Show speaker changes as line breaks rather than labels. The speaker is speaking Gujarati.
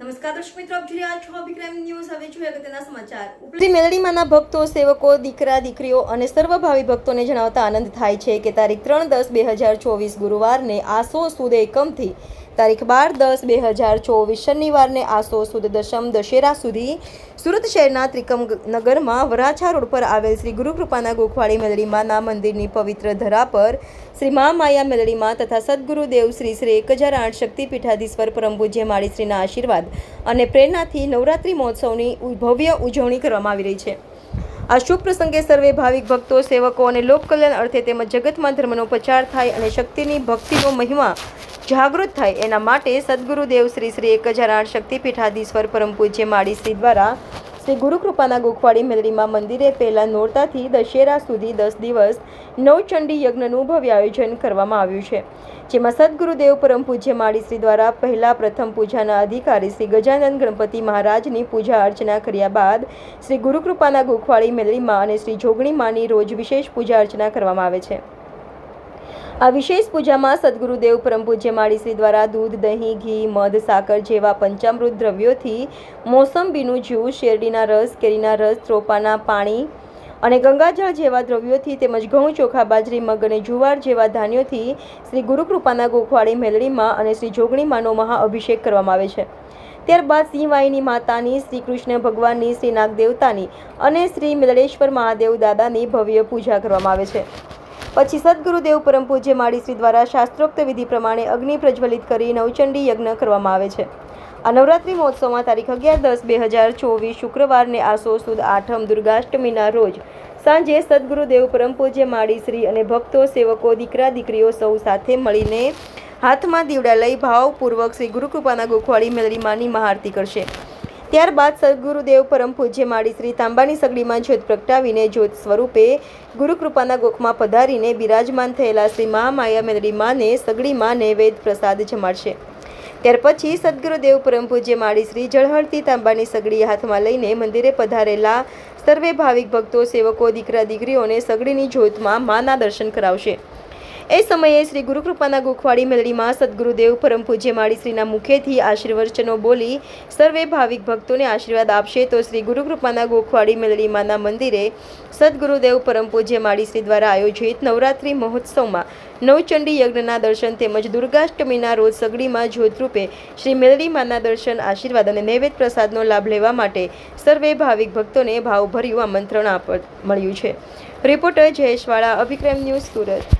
નમસ્કાર દર્શક મિત્રો, આપ જોઈ રહ્યા છો અભિક્રમ ન્યૂઝ હવે જોઈએ અગત્યના સમાચાર.
શ્રી મેલડીમાંના ભક્તો, સેવકો, દીકરા, દીકરીઓ અને સર્વભાવી ભક્તોને જણાવતા આનંદ થાય છે કે તારીખ ત્રણ દસ બે હજાર ચોવીસ ગુરુવારને આસો સુદ એકમથી તારીખ બાર દસ બે હજાર ચોવીસ શનિવારને આસો સુદ દશમ દશેરા સુધી સુરત શહેરના ત્રિકમ નગરમાં વરાછા રોડ પર આવેલ શ્રી ગુરુકૃપાના ગોખવાડી મેલડીમાંના મંદિરની પવિત્ર ધરા પર શ્રી મહામાયા મેલડીમાં તથા સદગુરુદેવ શ્રી શ્રી એક હજાર આઠ શક્તિપીઠાધીશ્વર પરમપૂજ્ય માળીશ્રીના આશીર્વાદ અને પ્રેરણાથી નવરાત્રિ મહોત્સવની ભવ્ય ઉજવણી કરવામાં આવી રહી છે. આ શુભ પ્રસંગે સર્વે ભાવિક ભક્તો, સેવકો અને લોક કલ્યાણ અર્થે તેમજ જગતમાં ધર્મનો પ્રચાર થાય અને શક્તિની ભક્તિનો મહિમા જાગૃત થાય એના માટે સદગુરુદેવ શ્રી શ્રી એક હજાર આઠ શક્તિપીઠાધીશ્વર પરમ પૂજ્ય માળી શ્રી દ્વારા શ્રી ગુરુકૃપાના ગોખવાડી મેલડીમાં મંદિરે પહેલા નોરતાથી દશેરા સુધી દસ દિવસ નવચંડી યજ્ઞનું ભવ્ય આયોજન કરવામાં આવ્યું છે, જેમાં સદગુરુદેવ પરમ પૂજ્ય માળી શ્રી દ્વારા પહેલા પ્રથમ પૂજાના અધિકારી શ્રી ગજાનંદ ગણપતિ મહારાજની પૂજા અર્ચના કર્યા બાદ શ્રી ગુરુકૃપાના ગોખવાડી મેલડીમાં અને શ્રી જોગણી માની રોજ વિશેષ પૂજા અર્ચના કરવામાં આવે છે. આ વિશેષ પૂજામાં સદગુરુદેવ પરમ પૂજ્ય માળીશ્રી દ્વારા દૂધ, દહીં, ઘી, મધ, સાકર જેવા પંચામૃત દ્રવ્યોથી મોસંબીનું જ્યુસ, શેરડીના રસ, કેરીના રસ, ત્રોપાના પાણી અને ગંગાજળ જેવા દ્રવ્યોથી તેમજ ઘઉં, ચોખા, બાજરી, મગ અને જુવાર જેવા ધાન્યોથી શ્રી ગુરુકૃપાના ગોખવાડી મેલડીમાં અને શ્રી જોગણીમાંનો મહાઅભિષેક કરવામાં આવે છે. ત્યારબાદ સિંહવાઈની માતાની, શ્રી કૃષ્ણ ભગવાનની, શ્રી નાગદેવતાની અને શ્રી મિલડેશ્વર મહાદેવ દાદાની ભવ્ય પૂજા કરવામાં આવે છે. પછી સદગુરુદેવ પરમ પૂજ્ય માળીશ્રી દ્વારા શાસ્ત્રોક્ત વિધિ પ્રમાણે અગ્નિ પ્રજ્વલિત કરી નવચંડી યજ્ઞ કરવામાં આવે છે. આ નવરાત્રિ મહોત્સવમાં તારીખ અગિયાર દસ બે હજાર ચોવીસ શુક્રવારને આસો સુદ આઠમ દુર્ગાષ્ટમીના રોજ સાંજે સદગુરુદેવ પરમ પૂજ્ય માળીશ્રી અને ભક્તો, સેવકો, દીકરા, દીકરીઓ સૌ સાથે મળીને હાથમાં દીવડા લઈ ભાવપૂર્વક શ્રી ગુરુકૃપાના ગોખવાળી મેલડીમાંની મહાઆરતી કરશે. ત્યારબાદ સદગુરુદેવ પરમ પૂજ્ય માળી શ્રી તાંબાની સગડીમાં જ્યોત પ્રગટાવીને જ્યોત સ્વરૂપે ગુરુકૃપાના ગોખમાં પધારીને બિરાજમાન થયેલા શ્રી મહામાયા મેલડી માને સગડીમાં નૈવેદ્ય પ્રસાદ જમાડશે. ત્યાર પછી સદગુરુદેવ પરમ પૂજ્ય માળી શ્રી જળહળતી તાંબાની સગડી હાથમાં લઈને મંદિરે પધારેલા સર્વે ભાવિક ભક્તો, સેવકો, દીકરા, દીકરીઓને સગડીની જ્યોતમાં માના દર્શન કરાવશે. એ સમયે શ્રી ગુરુકૃપાના ગોખવાડી મેલડીમાં સદગુરુદેવ પરમ પૂજ્ય માળીશ્રીના મુખેથી આશીર્વચનો બોલી સર્વે ભાવિક ભક્તોને આશીર્વાદ આપશે તો શ્રી ગુરુકૃપાના ગોખવાડી મેલડીમાંના મંદિરે સદગુરુદેવ પરમ પૂજ્ય માળીશ્રી દ્વારા આયોજિત નવરાત્રિ મહોત્સવમાં નવચંડી યજ્ઞના દર્શન તેમજ દુર્ગાષ્ટમીના રોજ સગડીમાં જ્યોતરૂપે શ્રી મેલડીમાના દર્શન, આશીર્વાદ અને નૈવેદ્ય પ્રસાદનો લાભ લેવા માટે સર્વે ભાવિક ભક્તોને ભાવભર્યું આમંત્રણ આપ મળ્યું છે. Reporter Jayeshwala, Abhikram news Surat.